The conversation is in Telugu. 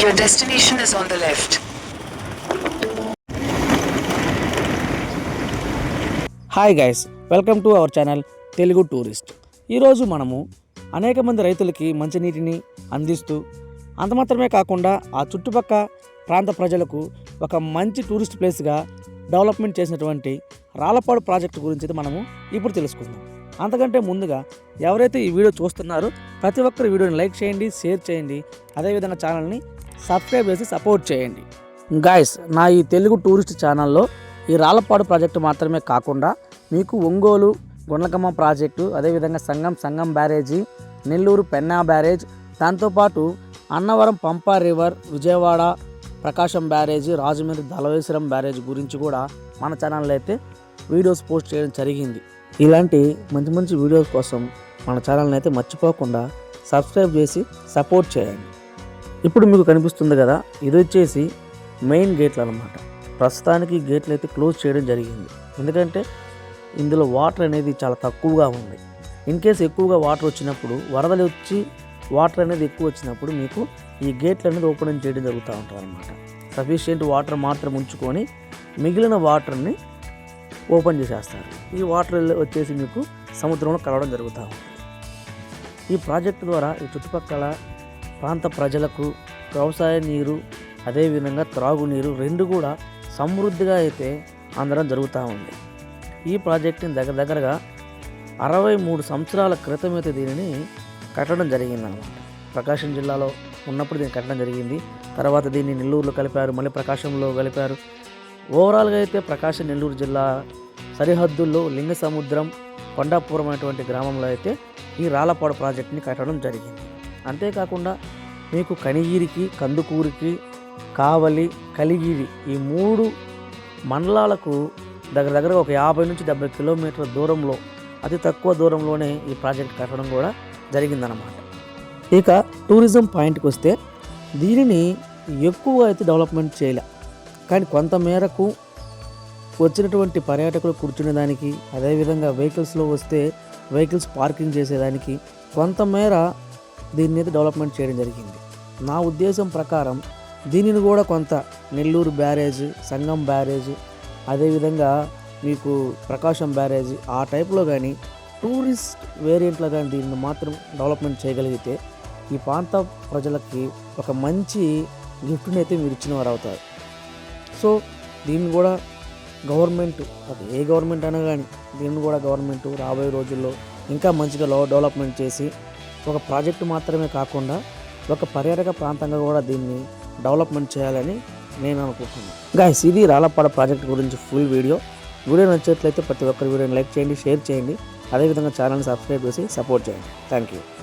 Your destination is on the left. Hi guys welcome to our channel Telugu tourist ఈరోజు మనము అనేక మంది రైతులకి మంచినీటిని అందిస్తూ అంత మాత్రమే కాకుండా ఆ చుట్టుపక్క ప్రాంత ప్రజలకు ఒక మంచి టూరిస్ట్ ప్లేస్గా డెవలప్మెంట్ చేసినటువంటి రాళ్ళపాడు ప్రాజెక్టు గురించి మనము ఇప్పుడు తెలుసుకుందాం. అంతకంటే ముందుగా ఎవరైతే ఈ వీడియో చూస్తున్నారో ప్రతి ఒక్కరు వీడియోని లైక్ చేయండి షేర్ చేయండి. అదేవిధంగా ఛానల్ని సబ్స్క్రైబ్ చేసి సపోర్ట్ చేయండి. గాయస్ నా ఈ తెలుగు టూరిస్ట్ ఛానల్లో ఈ రాళ్ళపాడు ప్రాజెక్టు మాత్రమే కాకుండా మీకు ఒంగోలు గుండ్లకమ్మ ప్రాజెక్టు అదేవిధంగా సంగం సంగం బ్యారేజీ నెల్లూరు పెన్నా బ్యారేజ్ దాంతోపాటు Annavaram Pampa river Vijayawada Prakasam barrage Rajahmundry Dowleswaram barrage గురించి కూడా మన ఛానల్లో అయితే వీడియోస్ పోస్ట్ చేయడం జరిగింది. ఇలాంటి మంచి మంచి వీడియోస్ కోసం మన ఛానల్ని అయితే మర్చిపోకుండా సబ్స్క్రైబ్ చేసి సపోర్ట్ చేయండి. ఇప్పుడు మీకు కనిపిస్తుంది కదా ఇది వచ్చేసి మెయిన్ గేట్లు అనమాట ప్రస్తుతానికి గేట్లు అయితే క్లోజ్ చేయడం జరిగింది. ఎందుకంటే ఇందులో వాటర్ అనేది చాలా తక్కువగా ఉంది. ఇన్ కేసు ఎక్కువగా వాటర్ వచ్చినప్పుడు వరదలు వచ్చి వాటర్ అనేది ఎక్కువ వచ్చినప్పుడు మీకు ఈ గేట్లు అనేది ఓపెన్ చేయడం జరుగుతూ ఉంటుంది అనమాట సఫిషియెంట్ వాటర్ మాత్రం ఉంచుకొని మిగిలిన వాటర్ని ఓపెన్ చేసేస్తారు. ఈ వాటర్ వచ్చేసి మీకు సముద్రంలో కలవడం జరుగుతూ ఉంటుంది. ఈ ప్రాజెక్టు ద్వారా ఈ చుట్టుపక్కల ప్రాంత ప్రజలకు వ్యవసాయ నీరు అదేవిధంగా త్రాగునీరు రెండు కూడా సమృద్ధిగా అయితే అందడం జరుగుతూ ఉంది. ఈ ప్రాజెక్టుని దగ్గర దగ్గరగా అరవై మూడు సంవత్సరాల క్రితం అయితే దీనిని కట్టడం జరిగిందనమాట ప్రకాశం జిల్లాలో ఉన్నప్పుడు దీన్ని కట్టడం జరిగింది. తర్వాత దీన్ని నెల్లూరులో కలిపారు మళ్ళీ ప్రకాశంలో కలిపారు. ఓవరాల్గా అయితే ప్రకాశం నెల్లూరు జిల్లా సరిహద్దుల్లో లింగ సముద్రం కొండాపురం అనేటువంటి గ్రామంలో అయితే ఈ రాళ్ళపాడు ప్రాజెక్ట్ని కట్టడం జరిగింది. అంతేకాకుండా మీకు కనిగిరికి కందుకూరికి కావలి కలిగిరి ఈ మూడు మండలాలకు దగ్గర దగ్గర ఒక యాభై నుంచి డెబ్బై కిలోమీటర్ల దూరంలో అతి తక్కువ దూరంలోనే ఈ ప్రాజెక్ట్ కట్టడం కూడా జరిగిందనమాట ఇక టూరిజం పాయింట్కి వస్తే దీనిని ఎక్కువ అయితే డెవలప్మెంట్ చేయలే. కానీ కొంత మేరకు వచ్చినటువంటి పర్యాటకులు కూర్చునేదానికి అదేవిధంగా వెహికల్స్లో వస్తే వెహికల్స్ పార్కింగ్ చేసేదానికి కొంతమేర దీన్ని అయితే డెవలప్మెంట్ చేయడం జరిగింది. నా ఉద్దేశం ప్రకారం దీనిని కూడా కొంత నెల్లూరు బ్యారేజ్ సంగం బ్యారేజ్ అదేవిధంగా మీకు ప్రకాశం బ్యారేజ్ ఆ టైప్లో కానీ టూరిస్ట్ వేరియంట్లో కానీ దీన్ని మాత్రం డెవలప్మెంట్ చేయగలిగితే ఈ ప్రాంత ప్రజలకి ఒక మంచి గిఫ్ట్ని అయితే మీరు ఇచ్చిన వారు అవుతారు. సో దీన్ని కూడా గవర్నమెంట్ అది ఏ గవర్నమెంట్ అయినా కానీ దీన్ని కూడా గవర్నమెంట్ రాబోయే రోజుల్లో ఇంకా మంచిగా లో డెవలప్మెంట్ చేసి ఒక ప్రాజెక్టు మాత్రమే కాకుండా ఒక పర్యాటక ప్రాంతంగా కూడా దీన్ని డెవలప్మెంట్ చేయాలని నేను అనుకుంటున్నాను. గాయస్ ఇది రాలపాడ ప్రాజెక్ట్ గురించి ఫుల్ వీడియో వీడియో నచ్చినట్లయితే ప్రతి ఒక్కరి వీడియోని లైక్ చేయండి షేర్ చేయండి. అదేవిధంగా ఛానల్ని సబ్స్క్రైబ్ చేసి సపోర్ట్ చేయండి. Thank you